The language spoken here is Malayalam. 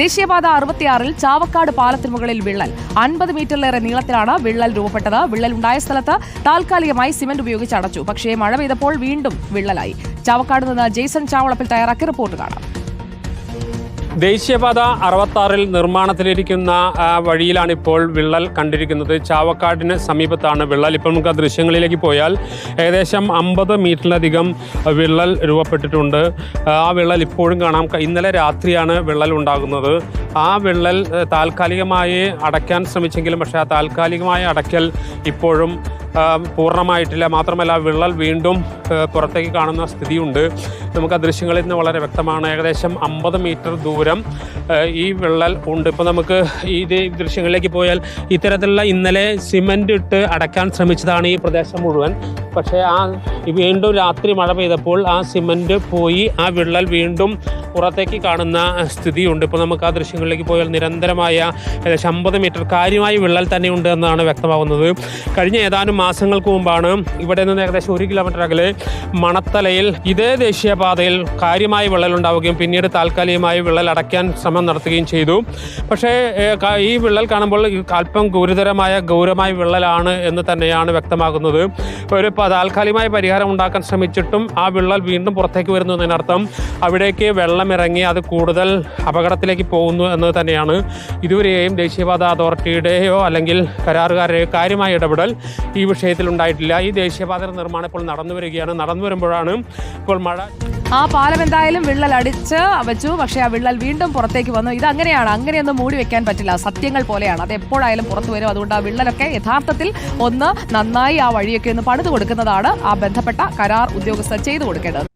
ദേശീയപാത അറുപത്തിയാറിൽ ചാവക്കാട് പാലത്തിന് മുകളിൽ വിള്ളൽ. അൻപത് മീറ്ററിലേറെ നീളത്തിലാണ് വിള്ളൽ രൂപപ്പെട്ടത്. വിള്ളൽ ഉണ്ടായ സ്ഥലത്ത് താൽക്കാലികമായി സിമന്റ് ഉപയോഗിച്ച് അടച്ചു. പക്ഷേ മഴ പെയ്തപ്പോൾ വീണ്ടും വിള്ളലായി. ചാവക്കാട് നിന്ന് ജെയ്സൺ ചാവളപ്പിൽ തയ്യാറാക്കിയ റിപ്പോർട്ട് കാണാം. ദേശീയപാത അറുപത്താറിൽ നിർമ്മാണത്തിലിരിക്കുന്ന വഴിയിലാണ് ഇപ്പോൾ വിള്ളൽ കണ്ടിരിക്കുന്നത്. ചാവക്കാടിന് സമീപത്താണ് വിള്ളൽ. ഇപ്പോൾ നമുക്ക് ആ ദൃശ്യങ്ങളിലേക്ക് പോയാൽ ഏകദേശം അമ്പത് മീറ്ററിലധികം വിള്ളൽ രൂപപ്പെട്ടിട്ടുണ്ട്. ആ വിള്ളൽ ഇപ്പോഴും കാണാം. ഇന്നലെ രാത്രിയാണ് വിള്ളൽ ഉണ്ടാകുന്നത്. ആ വിള്ളൽ താൽക്കാലികമായി അടയ്ക്കാൻ ശ്രമിച്ചെങ്കിലും പക്ഷേ ആ താൽക്കാലികമായ അടയ്ക്കൽ ഇപ്പോഴും പൂർണമായിട്ടില്ല. മാത്രമല്ല വിള്ളൽ വീണ്ടും പുറത്തേക്ക് കാണുന്ന സ്ഥിതിയുണ്ട്. നമുക്ക് ആ ദൃശ്യങ്ങളിൽ നിന്ന് വളരെ വ്യക്തമാണ്. ഏകദേശം അമ്പത് മീറ്റർ ദൂരം ഈ വിള്ളൽ ഉണ്ട്. ഇപ്പോൾ നമുക്ക് ഈ ദൃശ്യങ്ങളിലേക്ക് പോയാൽ ഇത്തരത്തിലുള്ള ഇന്നലെ സിമന്റ് ഇട്ട് അടയ്ക്കാൻ ശ്രമിച്ചതാണ് ഈ പ്രദേശം മുഴുവൻ. പക്ഷേ ആ വീണ്ടും രാത്രി മഴ പെയ്തപ്പോൾ ആ സിമന്റ് പോയി ആ വിള്ളൽ വീണ്ടും പുറത്തേക്ക് കാണുന്ന സ്ഥിതിയുണ്ട്. ഇപ്പോൾ നമുക്ക് ആ ദൃശ്യങ്ങളിലേക്ക് പോയാൽ നിരന്തരമായ ഏകദേശം അമ്പത് മീറ്റർ കാര്യമായി വിള്ളൽ തന്നെയുണ്ട് എന്നാണ് വ്യക്തമാകുന്നത്. കഴിഞ്ഞ ഏതാനും മാസങ്ങൾക്ക് മുമ്പാണ് ഇവിടെ നിന്ന് ഏകദേശം ഒരു കിലോമീറ്റർ അകലെ മണത്തലയിൽ ഇതേ ദേശീയപാതയിൽ കാര്യമായി വിള്ളൽ ഉണ്ടാവുകയും പിന്നീട് താൽക്കാലികമായി വിള്ളൽ അടയ്ക്കാൻ ശ്രമം നടത്തുകയും ചെയ്തു. പക്ഷേ ഈ വിള്ളൽ കാണുമ്പോൾ അല്പം ഗുരുതരമായ ഗൗരവമായ വിള്ളലാണ് എന്ന് തന്നെയാണ് വ്യക്തമാകുന്നത്. ഒരു പ- താൽക്കാലികമായ പരിഹാരം ഉണ്ടാക്കാൻ ശ്രമിച്ചിട്ടും ആ വിള്ളൽ വീണ്ടും പുറത്തേക്ക് വരുന്നു എന്നതിനർത്ഥം അവിടേക്ക് വെള്ളം ഇറങ്ങി അത് കൂടുതൽ അപകടത്തിലേക്ക് പോകുന്നു എന്ന് തന്നെയാണ് ഇതുവരെയും ദേശീയപാത അതോറിറ്റിയുടെയോ അല്ലെങ്കിൽ കരാറുകാരുടെയോ കാര്യമായ ഇടപെടൽ ഈ വിഷയത്തിൽ ഉണ്ടായിട്ടില്ല. ഈ ദേശീയപാത നിർമ്മാണം ഇപ്പോൾ നടന്നു വരികയാണ്. നടന്നു വരുമ്പോഴാണ് ഇപ്പോൾ മഴ ആ പാലം എന്തായാലും വിള്ളൽ അടിച്ച് വെച്ചു. പക്ഷേ ആ വിള്ളൽ വീണ്ടും പുറത്തേക്ക് വന്നു. ഇത് അങ്ങനെയാണ്. അങ്ങനെയൊന്നും മൂടി വെക്കാൻ പറ്റില്ല. സത്യങ്ങൾ പോലെയാണ്. അത് എപ്പോഴായാലും പുറത്തു വരും. അതുകൊണ്ട് ആ വിള്ളലൊക്കെ യഥാർത്ഥത്തിൽ ഒന്ന് നന്നായി ആ വഴിയൊക്കെ ഒന്ന് പണിത് കൊടുക്കുന്നതാണ് ആ ബന്ധപ്പെട്ട കരാർ ഉദ്യോഗസ്ഥർ ചെയ്തു കൊടുക്കേണ്ടത്.